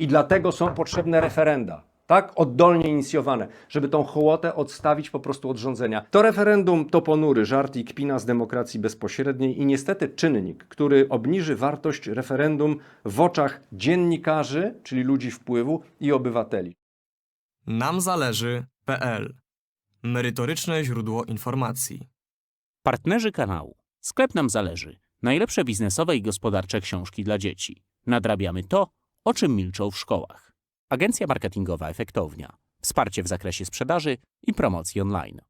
I dlatego są potrzebne referenda. Tak, oddolnie inicjowane, żeby tą hołotę odstawić po prostu od rządzenia. To referendum to ponury żart i kpina z demokracji bezpośredniej i niestety czynnik, który obniży wartość referendum w oczach dziennikarzy, czyli ludzi wpływu i obywateli. Nam zależy.pl Merytoryczne źródło informacji. Partnerzy kanału. Sklep nam zależy. Najlepsze biznesowe i gospodarcze książki dla dzieci. Nadrabiamy to, o czym milczą w szkołach. Agencja marketingowa Efektownia. Wsparcie w zakresie sprzedaży i promocji online.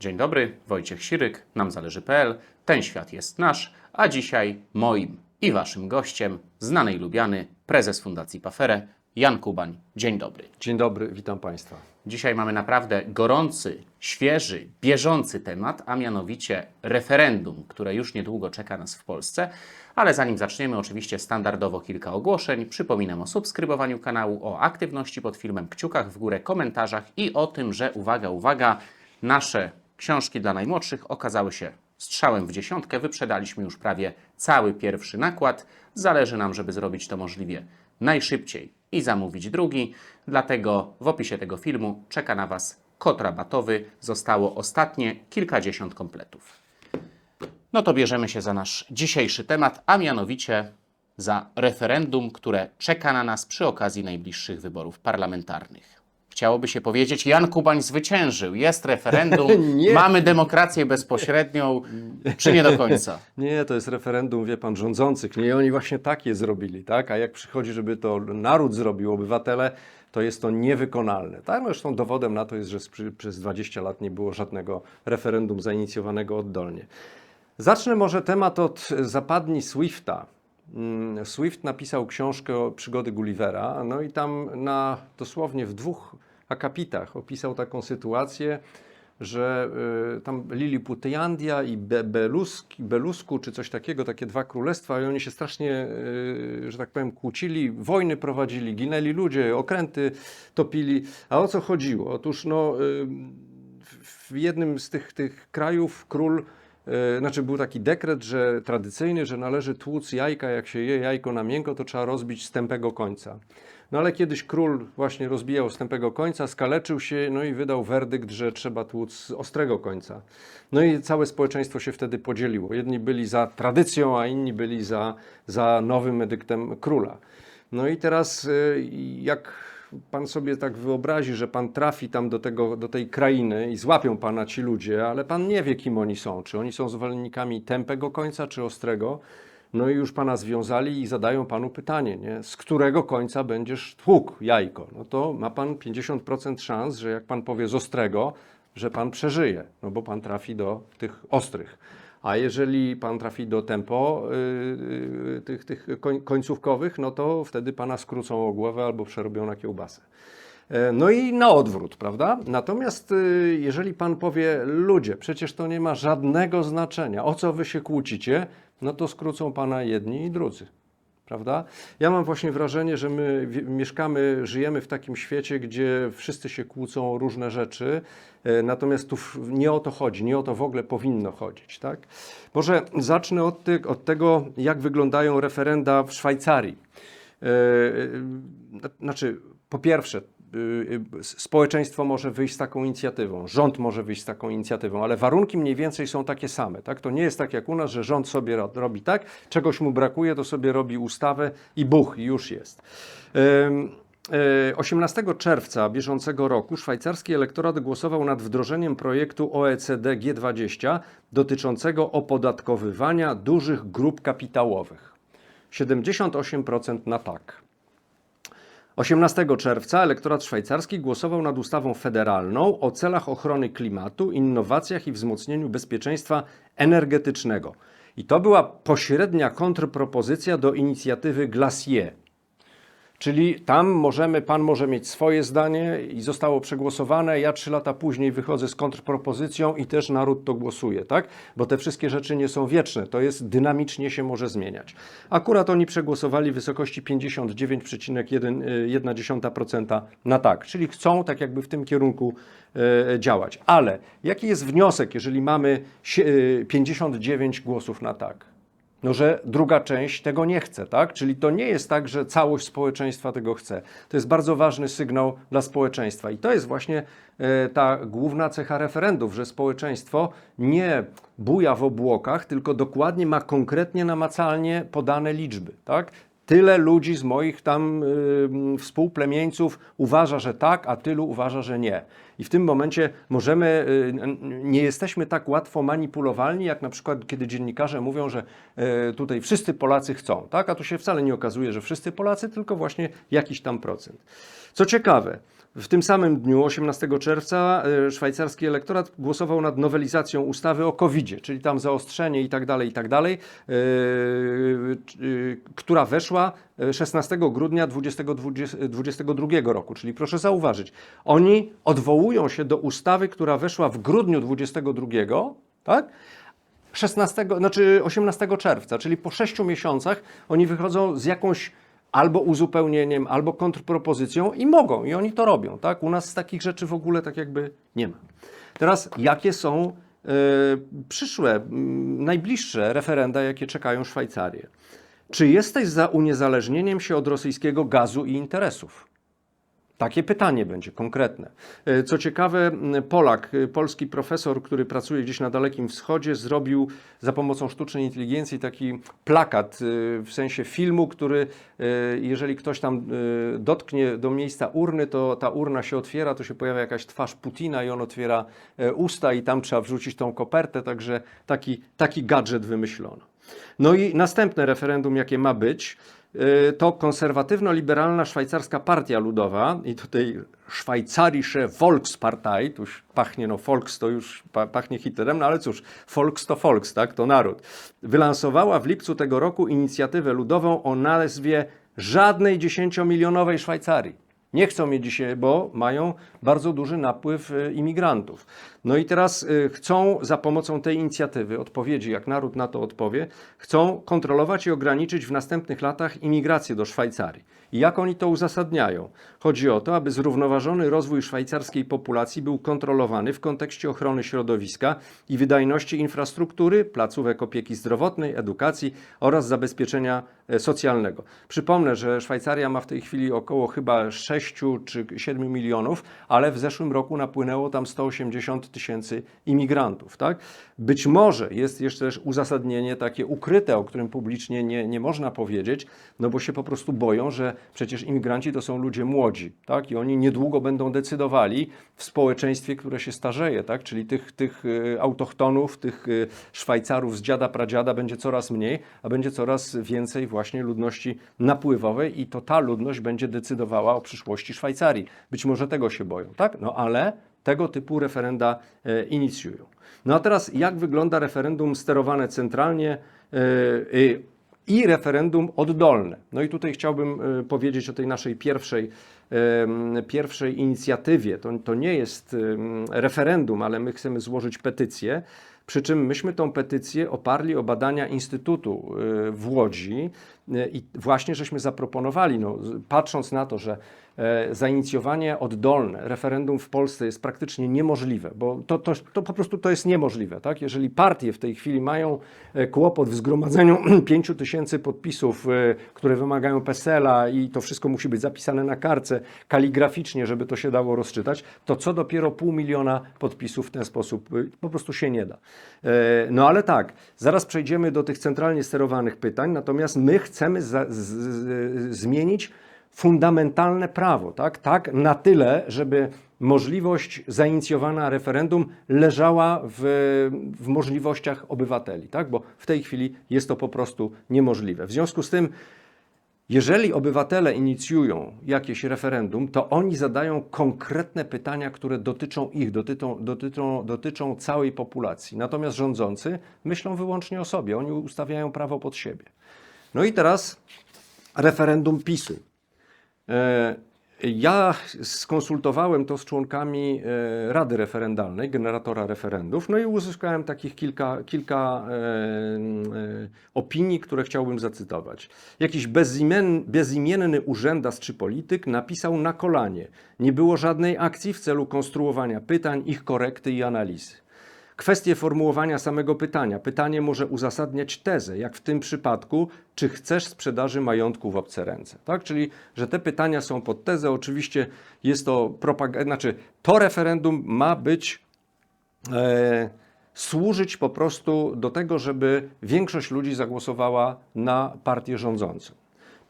Dzień dobry, Wojciech Siryk, nam zależy.pl. Ten świat jest nasz, a dzisiaj moim i waszym gościem, znany i lubiany prezes Fundacji Pafere, Jan Kubań. Dzień dobry. Dzień dobry, witam Państwa. Dzisiaj mamy naprawdę gorący, świeży, bieżący temat, a mianowicie referendum, które już niedługo czeka nas w Polsce. Ale zanim zaczniemy, oczywiście standardowo kilka ogłoszeń. Przypominam o subskrybowaniu kanału, o aktywności pod filmem, kciukach w górę, komentarzach i o tym, że uwaga, uwaga, nasze książki dla najmłodszych okazały się strzałem w dziesiątkę. Wyprzedaliśmy już prawie cały pierwszy nakład. Zależy nam, żeby zrobić to możliwie najszybciej i zamówić drugi. Dlatego w opisie tego filmu czeka na Was kod rabatowy. Zostało ostatnie kilkadziesiąt kompletów. No to bierzemy się za nasz dzisiejszy temat, a mianowicie za referendum, które czeka na nas przy okazji najbliższych wyborów parlamentarnych. Chciałoby się powiedzieć, Jan Kubań zwyciężył, jest referendum, mamy demokrację bezpośrednią, czy nie do końca? Nie, to jest referendum, wie pan, rządzących. Nie, oni właśnie takie zrobili, tak? A jak przychodzi, żeby to naród zrobił, obywatele, to jest to niewykonalne. Tak? No Zresztą dowodem na to jest, że przez 20 lat nie było żadnego referendum zainicjowanego oddolnie. Zacznę może temat od zapadni Swifta. Mm, Swift napisał książkę o przygody Gullivera, no i tam na dosłownie w dwóch akapitach opisał taką sytuację, że y, tam Liliputyjandia i Be Beluski, Belusku, czy coś takiego, takie dwa królestwa, i oni się strasznie, y, że tak powiem, kłócili, wojny prowadzili, ginęli ludzie, okręty topili. A o co chodziło? Otóż no, y, w- jednym z tych, tych krajów król E, Znaczy był taki dekret, że tradycyjny, że należy tłuc jajka, jak się je jajko na miękko, to trzeba rozbić z tępego końca. No ale kiedyś król właśnie rozbijał z tępego końca, skaleczył się, no i wydał werdykt, że trzeba tłuc ostrego końca. No i całe społeczeństwo się wtedy podzieliło. Jedni byli za tradycją, a inni byli za, za nowym edyktem króla. No i teraz y, jak pan sobie tak wyobrazi, że pan trafi tam do, tego, do tej krainy i złapią pana ci ludzie, ale pan nie wie, kim oni są. Czy oni są zwolennikami tępego końca, czy ostrego. No i już pana związali i zadają panu pytanie, nie? z którego końca będziesz tłukł jajko. No to ma pan 50% szans, że jak pan powie z ostrego, że pan przeżyje, no bo pan trafi do tych ostrych. A jeżeli pan trafi do tempo yy, yy, tych, tych koń, końcówkowych, no to wtedy pana skrócą o głowę albo przerobią na kiełbasę. E, No i na odwrót, prawda? Natomiast y, jeżeli pan powie, ludzie, przecież to nie ma żadnego znaczenia, o co wy się kłócicie, no to skrócą pana jedni i drudzy. Prawda? Ja mam właśnie wrażenie, że my mieszkamy, żyjemy w takim świecie, gdzie wszyscy się kłócą o różne rzeczy, e, natomiast tu nie o to chodzi, nie o to w ogóle powinno chodzić. Tak? Może zacznę od, od tego, jak wyglądają referenda w Szwajcarii. E, e, Znaczy, po pierwsze, społeczeństwo może wyjść z taką inicjatywą, rząd może wyjść z taką inicjatywą, ale warunki mniej więcej są takie same. Tak? To nie jest tak jak u nas, że rząd sobie ro- robi tak, czegoś mu brakuje, to sobie robi ustawę i buch, już jest. Ym, y, 18 czerwca bieżącego roku szwajcarski elektorat głosował nad wdrożeniem projektu OECD G20 dotyczącego opodatkowywania dużych grup kapitałowych. 78% na tak. 18 czerwca elektorat szwajcarski głosował nad ustawą federalną o celach ochrony klimatu, innowacjach i wzmocnieniu bezpieczeństwa energetycznego. I to była pośrednia kontrpropozycja do inicjatywy Glacier. Czyli tam możemy, pan może mieć swoje zdanie i zostało przegłosowane. Ja trzy lata później wychodzę z kontrpropozycją i też naród to głosuje, tak? Bo te wszystkie rzeczy nie są wieczne. To jest dynamicznie się może zmieniać. Akurat oni przegłosowali w wysokości 59,1% na tak, czyli chcą tak jakby w tym kierunku e, działać. Ale jaki jest wniosek, jeżeli mamy sie- e, 59 głosów na tak? No, że druga część tego nie chce, tak? Czyli to nie jest tak, że całość społeczeństwa tego chce. To jest bardzo ważny sygnał dla społeczeństwa i to jest właśnie e, ta główna cecha referendów, że społeczeństwo nie buja w obłokach, tylko dokładnie ma konkretnie, namacalnie podane liczby, tak? Tyle ludzi z moich tam y, współplemieńców uważa, że tak, a tylu uważa, że nie. I w tym momencie możemy, y, nie jesteśmy tak łatwo manipulowalni, jak na przykład kiedy dziennikarze mówią, że y, tutaj wszyscy Polacy chcą, tak? A tu się wcale nie okazuje, że wszyscy Polacy, tylko właśnie jakiś tam procent. Co ciekawe, w tym samym dniu, 18 czerwca, y, szwajcarski elektorat głosował nad nowelizacją ustawy o covid czyli tam zaostrzenie i tak dalej, i tak dalej, która weszła y, 16 grudnia 2022 roku. Czyli proszę zauważyć, oni odwołują się do ustawy, która weszła w grudniu 22, tak? 16, znaczy 18 czerwca, czyli po 6 miesiącach oni wychodzą z jakąś albo uzupełnieniem, albo kontrpropozycją i mogą, i oni to robią. Tak? U nas takich rzeczy w ogóle tak jakby nie ma. Teraz, jakie są e, przyszłe, najbliższe referenda, jakie czekają Szwajcarię? Czy jesteś za uniezależnieniem się od rosyjskiego gazu i interesów? Takie pytanie będzie konkretne. E, Co ciekawe, Polak, y, polski profesor, który pracuje gdzieś na Dalekim Wschodzie, zrobił za pomocą sztucznej inteligencji taki plakat y, w sensie filmu, który, jeżeli ktoś tam dotknie do miejsca urny, to ta urna się otwiera, to się pojawia jakaś twarz Putina i on otwiera e, usta i tam trzeba wrzucić tą kopertę, także taki, taki gadżet wymyślono. No i następne referendum, jakie ma być, to konserwatywno-liberalna szwajcarska partia ludowa i tutaj szwajcarische Volkspartei, tu już pachnie, no Volks to już pa, pachnie Hitlerem, no ale cóż, Volks to Volks, tak, to naród. Wylansowała w lipcu tego roku inicjatywę ludową o nazwie żadnej dziesięciomilionowej Szwajcarii. Nie chcą mieć dzisiaj, bo mają bardzo duży napływ y, imigrantów. No i teraz y, chcą za pomocą tej inicjatywy, odpowiedzi, jak naród na to odpowie, chcą kontrolować i ograniczyć w następnych latach imigrację do Szwajcarii. Jak oni to uzasadniają? Chodzi o to, aby zrównoważony rozwój szwajcarskiej populacji był kontrolowany w kontekście ochrony środowiska i wydajności infrastruktury, placówek opieki zdrowotnej, edukacji oraz zabezpieczenia e, socjalnego. Przypomnę, że Szwajcaria ma w tej chwili około chyba 6 czy 7 milionów, ale w zeszłym roku napłynęło tam 180 tysięcy imigrantów. Tak? Być może jest jeszcze też uzasadnienie takie ukryte, o którym publicznie nie, nie można powiedzieć, no bo się po prostu boją, że przecież imigranci to są ludzie młodzi, tak? I oni niedługo będą decydowali w społeczeństwie, które się starzeje, tak? Czyli tych, tych y, autochtonów, tych y, Szwajcarów z dziada pradziada będzie coraz mniej, a będzie coraz więcej właśnie ludności napływowej i to ta ludność będzie decydowała o przyszłości Szwajcarii. Być może tego się boją, tak? No ale tego typu referenda e, inicjują. No a teraz jak wygląda referendum sterowane centralnie e, i referendum oddolne? No i tutaj chciałbym e, powiedzieć o tej naszej pierwszej, pierwszej inicjatywie. To, to nie jest em, referendum, ale my chcemy złożyć petycję. Przy czym myśmy tą petycję oparli o badania Instytutu y, w Łodzi y, i właśnie żeśmy zaproponowali, no, patrząc na to, że zainicjowanie oddolne referendum w Polsce jest praktycznie niemożliwe, bo to, to, to po prostu to jest niemożliwe. Tak? Jeżeli partie w tej chwili mają e, kłopot w zgromadzeniu 5 tysięcy podpisów, e, które wymagają PESEL-a i to wszystko musi być zapisane na kartce kaligraficznie, żeby to się dało rozczytać, to co dopiero pół miliona podpisów w ten sposób po prostu się nie da. E, No ale tak, zaraz przejdziemy do tych centralnie sterowanych pytań, natomiast my chcemy z, z, zmienić fundamentalne prawo, tak? tak na tyle, żeby możliwość zainicjowana referendum leżała w, w możliwościach obywateli, tak? bo w tej chwili jest to po prostu niemożliwe. W związku z tym jeżeli obywatele inicjują jakieś referendum, to oni zadają konkretne pytania, które dotyczą ich, dotyczą, dotyczą, dotyczą całej populacji. Natomiast rządzący myślą wyłącznie o sobie, oni ustawiają prawo pod siebie. No i teraz referendum PiSu. E, Ja skonsultowałem to z członkami e, Rady Referendalnej, generatora referendów, no i uzyskałem takich kilka, kilka e, opinii, które chciałbym zacytować. Jakiś bezimien, bezimienny urzędas czy polityk napisał na kolanie. Nie było żadnej akcji w celu konstruowania pytań, ich korekty i analizy. Kwestie formułowania samego pytania. Pytanie może uzasadniać tezę, jak w tym przypadku, czy chcesz sprzedaży majątku w obce ręce. Tak? Czyli, że te pytania są pod tezę. Oczywiście jest to propaganda, znaczy to referendum ma być e, służyć po prostu do tego, żeby większość ludzi zagłosowała na partię rządzącą.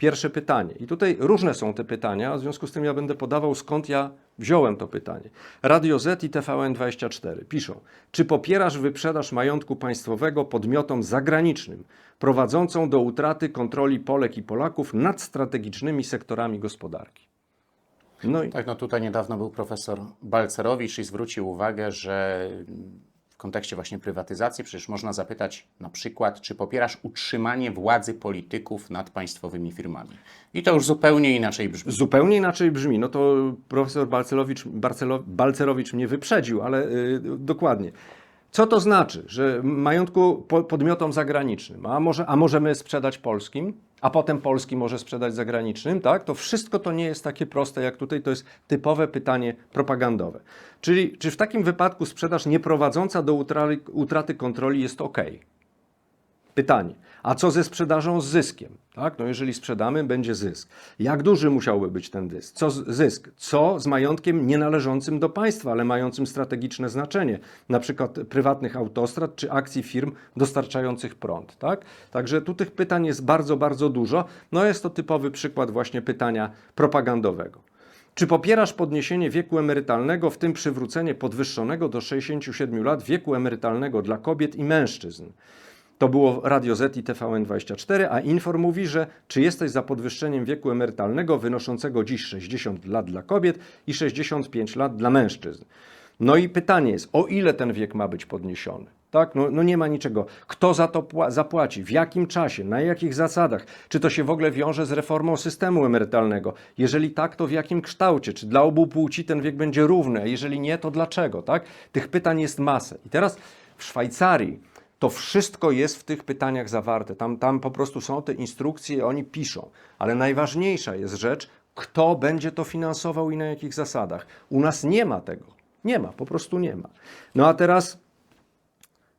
Pierwsze pytanie. I tutaj różne są te pytania, w związku z tym ja będę podawał skąd ja wziąłem to pytanie. Radio Z i TVN24 piszą: Czy popierasz wyprzedaż majątku państwowego podmiotom zagranicznym, prowadzącą do utraty kontroli Polek i Polaków nad strategicznymi sektorami gospodarki? No i Tak, no tutaj niedawno był profesor Balcerowicz i zwrócił uwagę, że kontekście właśnie prywatyzacji przecież można zapytać na przykład, czy popierasz utrzymanie władzy polityków nad państwowymi firmami. I to już zupełnie inaczej brzmi. Zupełnie inaczej brzmi. No to profesor Balcelowicz, Barcelo, Balcerowicz mnie wyprzedził, ale y, dokładnie. Co to znaczy, że majątku po, podmiotom zagranicznym, a, może, a możemy sprzedać polskim, a potem polski może sprzedać zagranicznym, tak? To wszystko to nie jest takie proste jak tutaj, to jest typowe pytanie propagandowe. Czyli czy w takim wypadku sprzedaż nieprowadząca do utraty, kontroli jest ok? Pytanie, a co ze sprzedażą z zyskiem? Tak? No jeżeli sprzedamy, będzie zysk. Jak duży musiałby być ten zysk? Co z, zysk? Co z majątkiem nienależącym do państwa, ale mającym strategiczne znaczenie, na przykład prywatnych autostrad czy akcji firm dostarczających prąd? Tak? Także tu tych pytań jest bardzo, bardzo dużo. No jest to typowy przykład właśnie pytania propagandowego. Czy popierasz podniesienie wieku emerytalnego, w tym przywrócenie podwyższonego do 67 lat wieku emerytalnego dla kobiet i mężczyzn? To było Radio Z i TVN24, a Inform mówi, że czy jesteś za podwyższeniem wieku emerytalnego wynoszącego dziś 60 lat dla kobiet i 65 lat dla mężczyzn. No i pytanie jest, o ile ten wiek ma być podniesiony? Tak, no, no nie ma niczego. Kto za to pła- zapłaci? W jakim czasie? Na jakich zasadach? Czy to się w ogóle wiąże z reformą systemu emerytalnego? Jeżeli tak, to w jakim kształcie? Czy dla obu płci ten wiek będzie równy? A jeżeli nie, to dlaczego? Tak? Tych pytań jest masę. I teraz w Szwajcarii to wszystko jest w tych pytaniach zawarte. Tam, tam po prostu są te instrukcje, oni piszą. Ale najważniejsza jest rzecz, kto będzie to finansował i na jakich zasadach. U nas nie ma tego. Nie ma, po prostu nie ma. No a teraz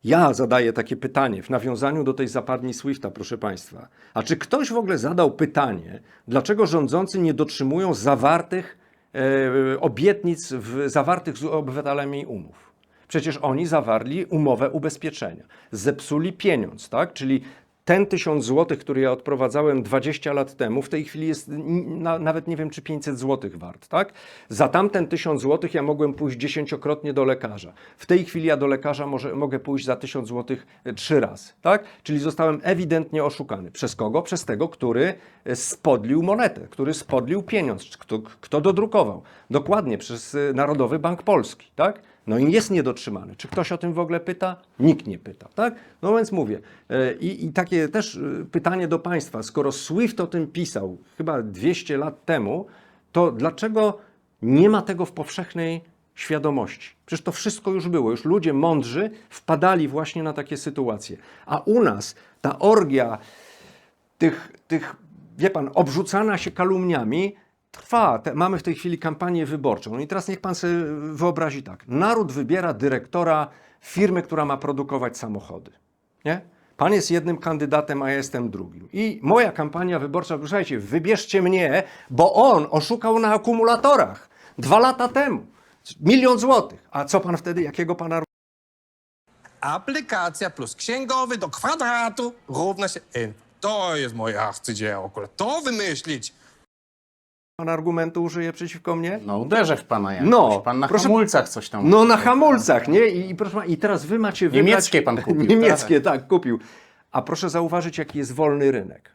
ja zadaję takie pytanie w nawiązaniu do tej zapadni Swifta, proszę Państwa. A czy ktoś w ogóle zadał pytanie, dlaczego rządzący nie dotrzymują zawartych e, obietnic w, zawartych z obywatelami umów? Przecież oni zawarli umowę ubezpieczenia. Zepsuli pieniądz, tak? Czyli ten tysiąc złotych, który ja odprowadzałem 20 lat temu, w tej chwili jest na, nawet nie wiem, czy 500 złotych wart, tak? Za tamten tysiąc złotych ja mogłem pójść dziesięciokrotnie do lekarza. W tej chwili ja do lekarza może, mogę pójść za tysiąc złotych e, trzy razy, tak? Czyli zostałem ewidentnie oszukany. Przez kogo? Przez tego, który e, spodlił monetę, który spodlił pieniądz. Kto, kto dodrukował? Dokładnie, przez e, Narodowy Bank Polski, tak? No i jest niedotrzymany. Czy ktoś o tym w ogóle pyta? Nikt nie pyta, tak? No więc mówię. e, I, I takie też e, pytanie do Państwa. Skoro SWIFT o tym pisał chyba 200 lat temu, to dlaczego nie ma tego w powszechnej świadomości? Przecież to wszystko już było. Już ludzie mądrzy wpadali właśnie na takie sytuacje. A u nas ta orgia tych, tych wie pan, obrzucana się kalumniami trwa. Te, mamy w tej chwili kampanię wyborczą. No I teraz niech pan sobie wyobrazi tak. Naród wybiera dyrektora firmy, która ma produkować samochody. Nie? Pan jest jednym kandydatem, a ja jestem drugim. I moja kampania wyborcza, słuchajcie, wybierzcie mnie, bo on oszukał na akumulatorach dwa lata temu. Milion złotych. A co pan wtedy, jakiego pana Aplikacja plus księgowy do kwadratu równa się. To jest moje arcydzieło, akurat to wymyślić. Pan argumentu użyje przeciwko mnie? No uderzę w pana jakoś. No, pan na proszę- hamulcach coś tam... No na hamulcach, nie? I, i proszę pana, i teraz wy macie wybrać... Niemieckie pan kupił, Niemieckie, tak, kupił. A proszę zauważyć, jaki jest wolny rynek.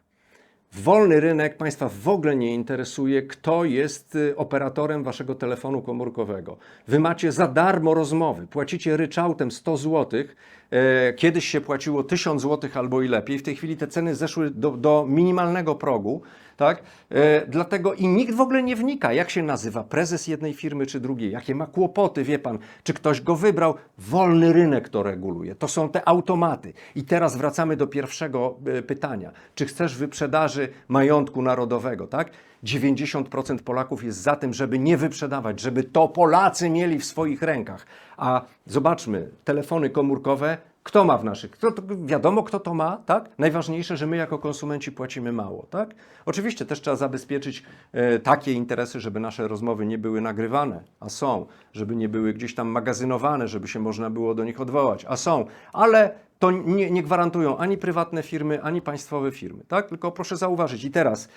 Wolny rynek Państwa w ogóle nie interesuje, kto jest y, operatorem Waszego telefonu komórkowego. Wy macie za darmo rozmowy, płacicie ryczałtem 100 zł. E, kiedyś się płaciło 1000 zł albo i lepiej. W tej chwili te ceny zeszły do, do minimalnego progu. Tak? E, dlatego i nikt w ogóle nie wnika, jak się nazywa prezes jednej firmy czy drugiej, jakie ma kłopoty, wie pan, czy ktoś go wybrał. Wolny rynek to reguluje. To są te automaty. I teraz wracamy do pierwszego e, pytania. Czy chcesz wyprzedaży majątku narodowego, tak? 90% Polaków jest za tym, żeby nie wyprzedawać, żeby to Polacy mieli w swoich rękach. A zobaczmy, telefony komórkowe, kto ma w naszych? Kto, to, wiadomo, kto to ma, tak? Najważniejsze, że my jako konsumenci płacimy mało, tak? Oczywiście też trzeba zabezpieczyć e, takie interesy, żeby nasze rozmowy nie były nagrywane, a są, żeby nie były gdzieś tam magazynowane, żeby się można było do nich odwołać, a są, ale to nie, nie gwarantują ani prywatne firmy, ani państwowe firmy, tak? Tylko proszę zauważyć i teraz,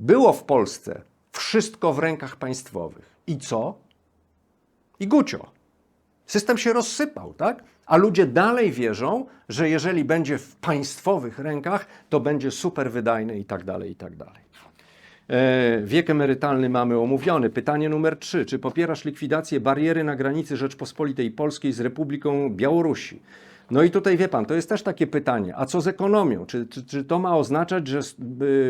było w Polsce wszystko w rękach państwowych. I co? I gucio. System się rozsypał, tak? A ludzie dalej wierzą, że jeżeli będzie w państwowych rękach, to będzie super wydajne i tak dalej, i tak dalej. E, Wiek emerytalny mamy omówiony. Pytanie numer trzy. Czy popierasz likwidację bariery na granicy Rzeczpospolitej Polskiej z Republiką Białorusi? No i tutaj wie pan, to jest też takie pytanie, a co z ekonomią? Czy, czy, czy to ma oznaczać, że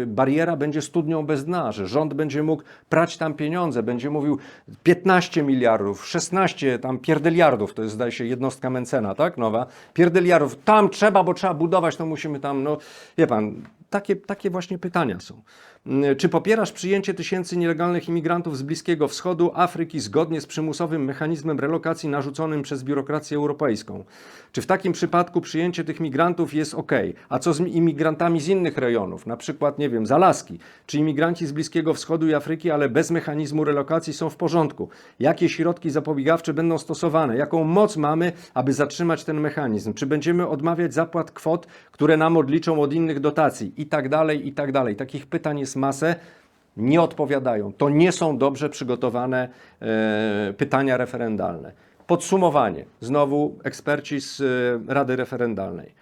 bariera będzie studnią bez dna, że rząd będzie mógł prać tam pieniądze, będzie mówił 15 miliardów, 16 tam pierdeliardów, to jest zdaje się jednostka Mencena, tak, nowa, pierdeliardów, tam trzeba, bo trzeba budować, to musimy tam, no wie pan, takie, takie właśnie pytania są. Mm, Czy popierasz przyjęcie tysięcy nielegalnych imigrantów z Bliskiego Wschodu, Afryki zgodnie z przymusowym mechanizmem relokacji narzuconym przez biurokrację europejską? Czy w takim przypadku przyjęcie tych migrantów jest ok? A co z imigrantami z innych rejonów, na przykład, nie wiem, z Alaski? Czy imigranci z Bliskiego Wschodu i Afryki, ale bez mechanizmu relokacji są w porządku? Jakie środki zapobiegawcze będą stosowane? Jaką moc mamy, aby zatrzymać ten mechanizm? Czy będziemy odmawiać zapłat kwot, które nam odliczą od innych dotacji? I tak dalej, i tak dalej. Takich pytań jest masę nie odpowiadają. To nie są dobrze przygotowane e, pytania referendalne. Podsumowanie. Znowu eksperci z e, Rady Referendalnej.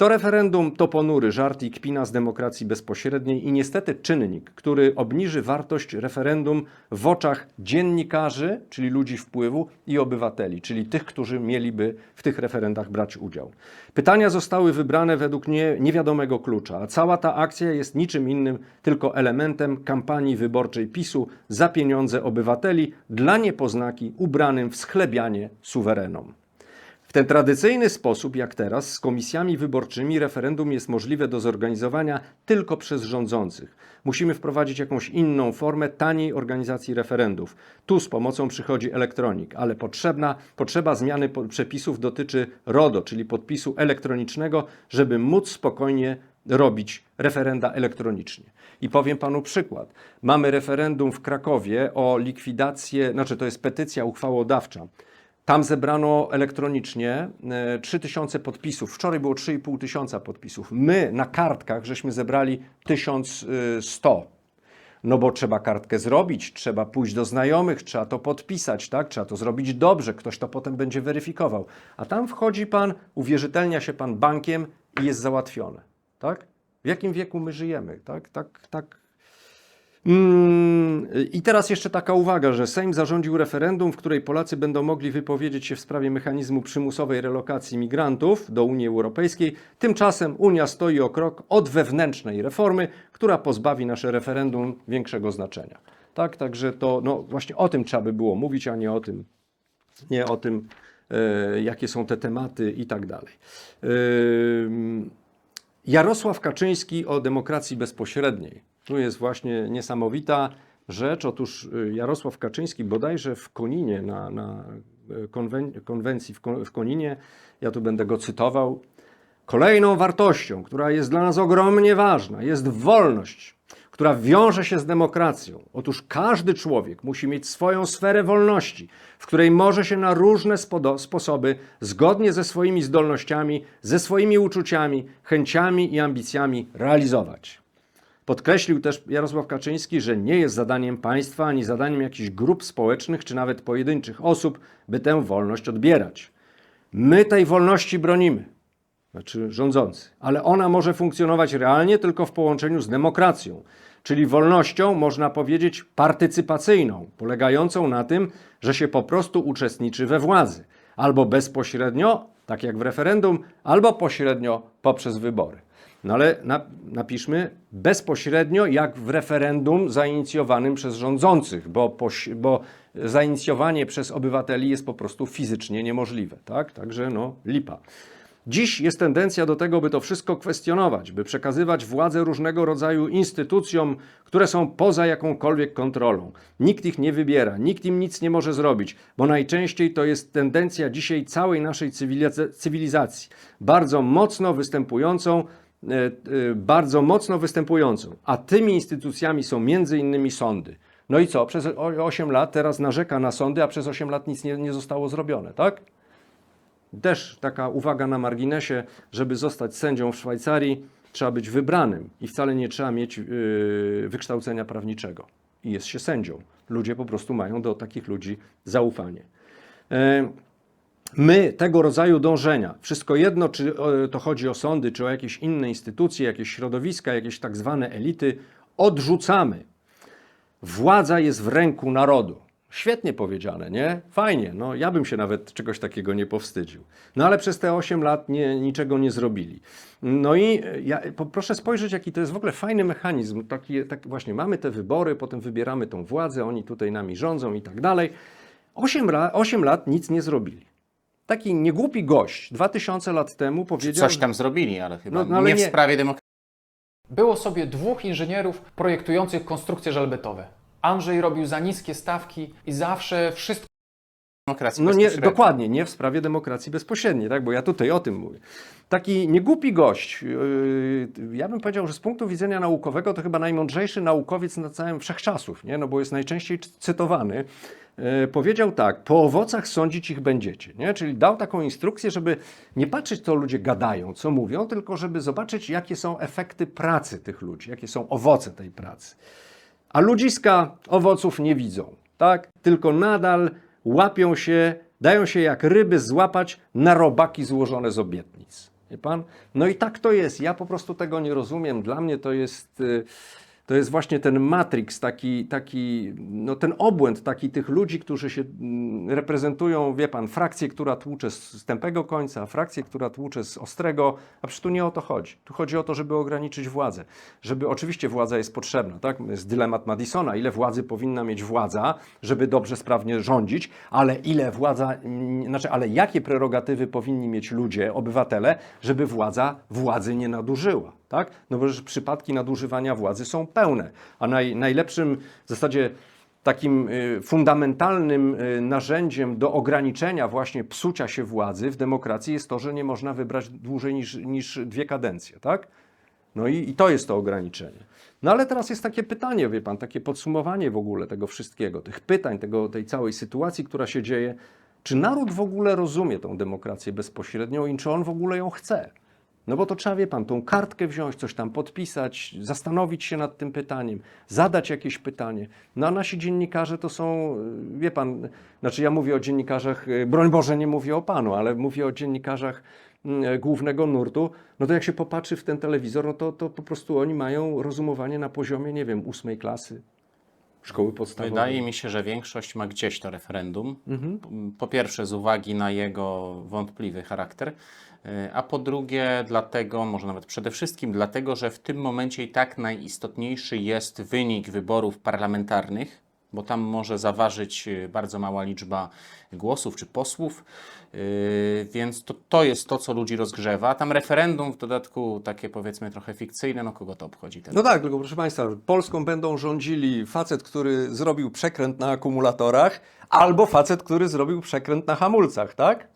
To referendum to ponury żart i kpina z demokracji bezpośredniej i niestety czynnik, który obniży wartość referendum w oczach dziennikarzy, czyli ludzi wpływu i obywateli, czyli tych, którzy mieliby w tych referendach brać udział. Pytania zostały wybrane według nie, niewiadomego klucza, a cała ta akcja jest niczym innym tylko elementem kampanii wyborczej PiSu za pieniądze obywateli dla niepoznaki ubranym w schlebianie suwerenom. W ten tradycyjny sposób, jak teraz, z komisjami wyborczymi referendum jest możliwe do zorganizowania tylko przez rządzących. Musimy wprowadzić jakąś inną formę taniej organizacji referendów. Tu z pomocą przychodzi elektronik, ale potrzebna, potrzeba zmiany przepisów dotyczy RODO, czyli podpisu elektronicznego, żeby móc spokojnie robić referenda elektronicznie. I powiem panu przykład. Mamy referendum w Krakowie o likwidację, znaczy to jest petycja uchwałodawcza. Tam zebrano elektronicznie e, 3000 podpisów. Wczoraj było 3,5 tysiąca podpisów. My na kartkach żeśmy zebrali 1100. No bo trzeba kartkę zrobić, trzeba pójść do znajomych, trzeba to podpisać, tak? Trzeba to zrobić dobrze, ktoś to potem będzie weryfikował. A tam wchodzi pan, uwierzytelnia się pan bankiem i jest załatwione, tak? W jakim wieku my żyjemy, tak? Tak, tak, I teraz jeszcze taka uwaga, że Sejm zarządził referendum, w której Polacy będą mogli wypowiedzieć się w sprawie mechanizmu przymusowej relokacji migrantów do Unii Europejskiej. Tymczasem Unia stoi o krok od wewnętrznej reformy, która pozbawi nasze referendum większego znaczenia. Tak, także to no, właśnie o tym trzeba by było mówić, a nie o tym, nie o tym, e, jakie są te tematy i tak dalej. Ym, Jarosław Kaczyński o demokracji bezpośredniej. Tu jest właśnie niesamowita rzecz. Otóż y, Jarosław Kaczyński bodajże w Koninie, na, na y, konwen- konwencji w, Ko- w Koninie, ja tu będę go cytował, kolejną wartością, która jest dla nas ogromnie ważna, jest wolność, która wiąże się z demokracją. Otóż każdy człowiek musi mieć swoją sferę wolności, w której może się na różne spodo- sposoby, zgodnie ze swoimi zdolnościami, ze swoimi uczuciami, chęciami i ambicjami realizować. Podkreślił też Jarosław Kaczyński, że nie jest zadaniem państwa ani zadaniem jakichś grup społecznych czy nawet pojedynczych osób, by tę wolność odbierać. My tej wolności bronimy, znaczy rządzący, ale ona może funkcjonować realnie tylko w połączeniu z demokracją, czyli wolnością, można powiedzieć, partycypacyjną, polegającą na tym, że się po prostu uczestniczy we władzy, albo bezpośrednio, tak jak w referendum, albo pośrednio poprzez wybory. No ale na, napiszmy bezpośrednio jak w referendum zainicjowanym przez rządzących, bo, bo zainicjowanie przez obywateli jest po prostu fizycznie niemożliwe. Tak? Także no lipa. Dziś jest tendencja do tego, by to wszystko kwestionować, by przekazywać władzę różnego rodzaju instytucjom, które są poza jakąkolwiek kontrolą. Nikt ich nie wybiera, nikt im nic nie może zrobić, bo najczęściej to jest tendencja dzisiaj całej naszej cywiliza- cywilizacji, bardzo mocno występującą, bardzo mocno występującą. A tymi instytucjami są między innymi sądy. No i co? Przez 8 lat teraz narzeka na sądy, a przez 8 lat nic nie, nie zostało zrobione, tak? Też taka uwaga na marginesie, żeby zostać sędzią w Szwajcarii, trzeba być wybranym i wcale nie trzeba mieć yy, wykształcenia prawniczego. I jest się sędzią. Ludzie po prostu mają do takich ludzi zaufanie. E, My tego rodzaju dążenia, wszystko jedno, czy e, to chodzi o sądy, czy o jakieś inne instytucje, jakieś środowiska, jakieś tak zwane elity, odrzucamy. Władza jest w ręku narodu. Świetnie powiedziane, nie? Fajnie, no ja bym się nawet czegoś takiego nie powstydził. No ale przez te 8 lat nie, niczego nie zrobili. No i ja, po, proszę spojrzeć, jaki to jest w ogóle fajny mechanizm. Taki, tak właśnie mamy te wybory, potem wybieramy tą władzę, oni tutaj nami rządzą i tak dalej. 8, ra, 8 lat nic nie zrobili. Taki niegłupi gość 2000 lat temu powiedział... Coś tam zrobili, ale chyba No, no, ale nie w nie- sprawie demokracji. Było sobie dwóch inżynierów projektujących konstrukcje żelbetowe. Andrzej robił za niskie stawki i zawsze wszystko demokracji No nie, dokładnie, nie w sprawie demokracji bezpośredniej, tak? bo ja tutaj o tym mówię. Taki niegłupi gość, yy, ja bym powiedział, że z punktu widzenia naukowego to chyba najmądrzejszy naukowiec na całym wszechczasów, nie? no bo jest najczęściej cy- cytowany, yy, powiedział tak, po owocach sądzić ich będziecie. Nie? Czyli dał taką instrukcję, żeby nie patrzeć, co ludzie gadają, co mówią, tylko żeby zobaczyć, jakie są efekty pracy tych ludzi, jakie są owoce tej pracy. A ludziska owoców nie widzą, tak? Tylko nadal łapią się, dają się jak ryby złapać na robaki złożone z obietnic. Wie pan? No i tak to jest. Ja po prostu tego nie rozumiem. Dla mnie to jest, y, to jest właśnie ten matrix, taki, taki, no ten obłęd taki tych ludzi, którzy się mm, reprezentują, wie pan, frakcję, która tłucze z tępego końca, frakcję, która tłucze z ostrego, a przecież tu nie o to chodzi. Tu chodzi o to, żeby ograniczyć władzę. Żeby, oczywiście władza jest potrzebna, tak? Jest dylemat Madisona, ile władzy powinna mieć władza, żeby dobrze, sprawnie rządzić, ale ile władza, mm, znaczy, ale jakie prerogatywy powinni mieć ludzie, obywatele, żeby władza władzy nie nadużyła, tak? No bo że przypadki nadużywania władzy są pełne, a naj, najlepszym w zasadzie takim y, fundamentalnym y, narzędziem do ograniczenia właśnie psucia się władzy w demokracji jest to, że nie można wybrać dłużej niż, niż dwie kadencje, tak? No i, i to jest to ograniczenie. No ale teraz jest takie pytanie, wie pan, takie podsumowanie w ogóle tego wszystkiego, tych pytań, tego, tej całej sytuacji, która się dzieje. Czy naród w ogóle rozumie tą demokrację bezpośrednią i czy on w ogóle ją chce? No bo to trzeba, wie pan, tą kartkę wziąć, coś tam podpisać, zastanowić się nad tym pytaniem, zadać jakieś pytanie. No a nasi dziennikarze to są, y, wie pan, znaczy ja mówię o dziennikarzach, y, broń Boże nie mówię o panu, ale mówię o dziennikarzach mm, głównego nurtu, no to jak się popatrzy w ten telewizor, no to, to po prostu oni mają rozumowanie na poziomie, nie wiem, ósmej klasy szkoły podstawowej. Wydaje mi się, że większość ma gdzieś to referendum. Po pierwsze, z uwagi na jego wątpliwy charakter, a po drugie, dlatego, może nawet przede wszystkim dlatego, że w tym momencie i tak najistotniejszy jest wynik wyborów parlamentarnych, bo tam może zaważyć y, bardzo mała liczba głosów czy posłów, y, więc to, to jest to, co ludzi rozgrzewa. Tam referendum w dodatku takie powiedzmy trochę fikcyjne, no kogo to obchodzi ten No tak, tylko proszę Państwa, Polską będą rządzili facet, który zrobił przekręt na akumulatorach, albo facet, który zrobił przekręt na hamulcach, tak?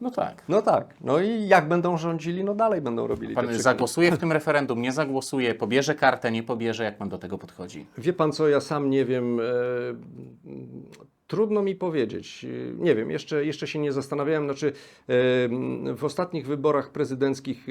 No tak. No tak. No i jak będą rządzili, no dalej będą robili Pan zagłosuje w tym referendum, nie zagłosuje, pobierze kartę, nie pobierze, jak pan do tego podchodzi? Wie pan co, ja sam nie wiem. E, trudno mi powiedzieć. E, Nie wiem, jeszcze, jeszcze się nie zastanawiałem. Znaczy, e, w ostatnich wyborach prezydenckich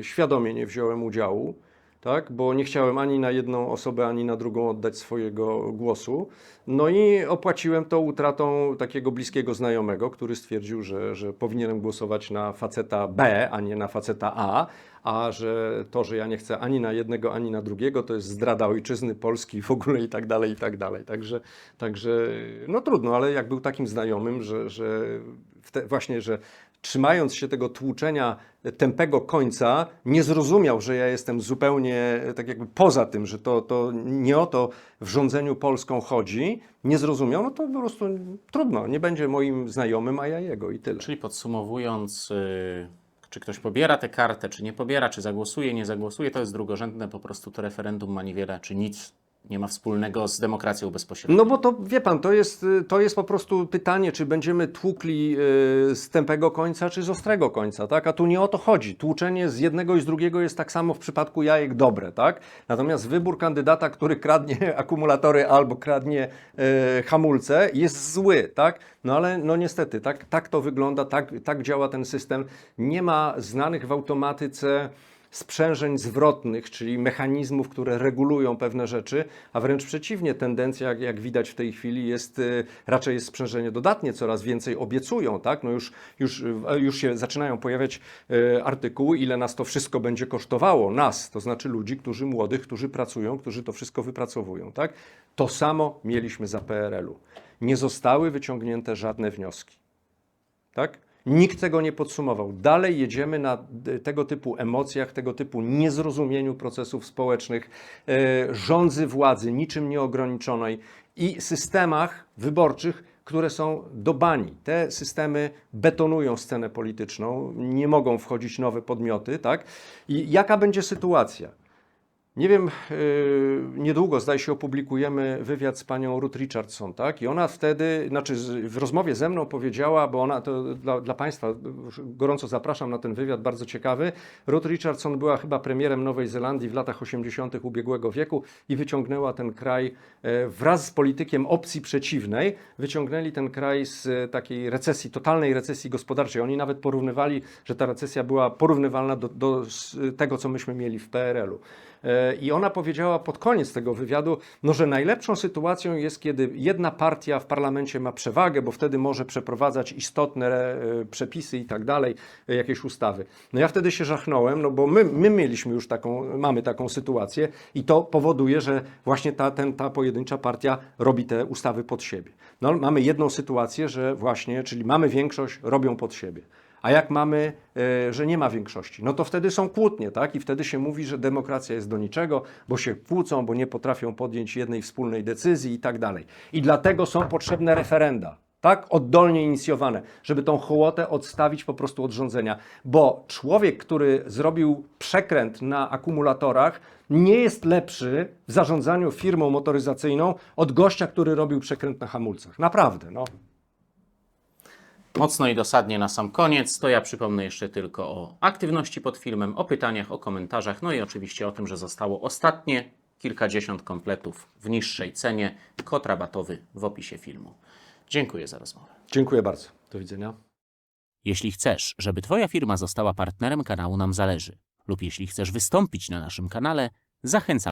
e, świadomie nie wziąłem udziału. Tak, bo nie chciałem ani na jedną osobę, ani na drugą oddać swojego głosu. No i opłaciłem to utratą takiego bliskiego znajomego, który stwierdził, że, że powinienem głosować na faceta B, a nie na faceta A, a że to, że ja nie chcę ani na jednego, ani na drugiego, to jest zdrada ojczyzny Polski w ogóle i tak dalej, i tak dalej. Także, także no trudno, ale jak był takim znajomym, że, że te, właśnie, że trzymając się tego tłuczenia tępego końca, nie zrozumiał, że ja jestem zupełnie tak jakby poza tym, że to, to nie o to w rządzeniu Polską chodzi, nie zrozumiał, no to po prostu trudno, nie będzie moim znajomym, a ja jego i tyle. Czyli podsumowując, y, czy ktoś pobiera tę kartę, czy nie pobiera, czy zagłosuje, nie zagłosuje, to jest drugorzędne. Po prostu to referendum ma niewiele, czy nic nie ma wspólnego z demokracją bezpośrednią. No bo to, wie pan, to jest, to jest po prostu pytanie, czy będziemy tłukli y, z tępego końca, czy z ostrego końca, tak? A tu nie o to chodzi. Tłuczenie z jednego i z drugiego jest tak samo w przypadku jajek dobre, tak? Natomiast wybór kandydata, który kradnie akumulatory albo kradnie y, hamulce jest zły, tak? No ale no niestety, tak, tak to wygląda, tak, tak działa ten system. Nie ma znanych w automatyce sprzężeń zwrotnych, czyli mechanizmów, które regulują pewne rzeczy, a wręcz przeciwnie, tendencja, jak, widać w tej chwili, jest y, raczej jest sprzężenie dodatnie, coraz więcej obiecują, tak? No już, już, już się zaczynają pojawiać y, artykuły, ile nas to wszystko będzie kosztowało, nas, to znaczy ludzi, którzy młodych, którzy pracują, którzy to wszystko wypracowują, tak? To samo mieliśmy za PRL-u. Nie zostały wyciągnięte żadne wnioski. Tak? Nikt tego nie podsumował. Dalej jedziemy na d- tego typu emocjach, tego typu niezrozumieniu procesów społecznych, e, rządzy władzy niczym nieograniczonej i systemach wyborczych, które są do bani. Te systemy betonują scenę polityczną, nie mogą wchodzić nowe podmioty. Tak? I jaka będzie sytuacja? Nie wiem, yy, niedługo zdaje się opublikujemy wywiad z panią Ruth Richardson, tak? I ona wtedy, znaczy w rozmowie ze mną powiedziała, bo ona to dla, dla Państwa gorąco zapraszam na ten wywiad, bardzo ciekawy. Ruth Richardson była chyba premierem Nowej Zelandii w latach 80. ubiegłego wieku i wyciągnęła ten kraj e, wraz z politykiem opcji przeciwnej, wyciągnęli ten kraj z takiej recesji, totalnej recesji gospodarczej. Oni nawet porównywali, że ta recesja była porównywalna do, do tego, co myśmy mieli w PRL-u. I ona powiedziała pod koniec tego wywiadu, no, że najlepszą sytuacją jest, kiedy jedna partia w parlamencie ma przewagę, bo wtedy może przeprowadzać istotne e, przepisy i tak dalej, e, jakieś ustawy. No ja wtedy się żachnąłem, no bo my, my mieliśmy już taką, mamy taką sytuację i to powoduje, że właśnie ta, ten, ta pojedyncza partia robi te ustawy pod siebie. No, mamy jedną sytuację, że właśnie, czyli mamy większość, robią pod siebie. A jak mamy, e, że nie ma większości, no to wtedy są kłótnie, tak? I wtedy się mówi, że demokracja jest do niczego, bo się kłócą, bo nie potrafią podjąć jednej wspólnej decyzji i tak dalej. I dlatego są potrzebne referenda. Tak, oddolnie inicjowane, żeby tą hołotę odstawić po prostu od rządzenia. Bo człowiek, który zrobił przekręt na akumulatorach, nie jest lepszy w zarządzaniu firmą motoryzacyjną od gościa, który robił przekręt na hamulcach. Naprawdę, no. Mocno i dosadnie na sam koniec, to ja przypomnę jeszcze tylko o aktywności pod filmem, o pytaniach, o komentarzach, no i oczywiście o tym, że zostało ostatnie kilkadziesiąt kompletów w niższej cenie. Kod rabatowy w opisie filmu. Dziękuję za rozmowę. Dziękuję bardzo. Do widzenia. Jeśli chcesz, żeby Twoja firma została partnerem kanału Nam Zależy, lub jeśli chcesz wystąpić na naszym kanale, zachęcam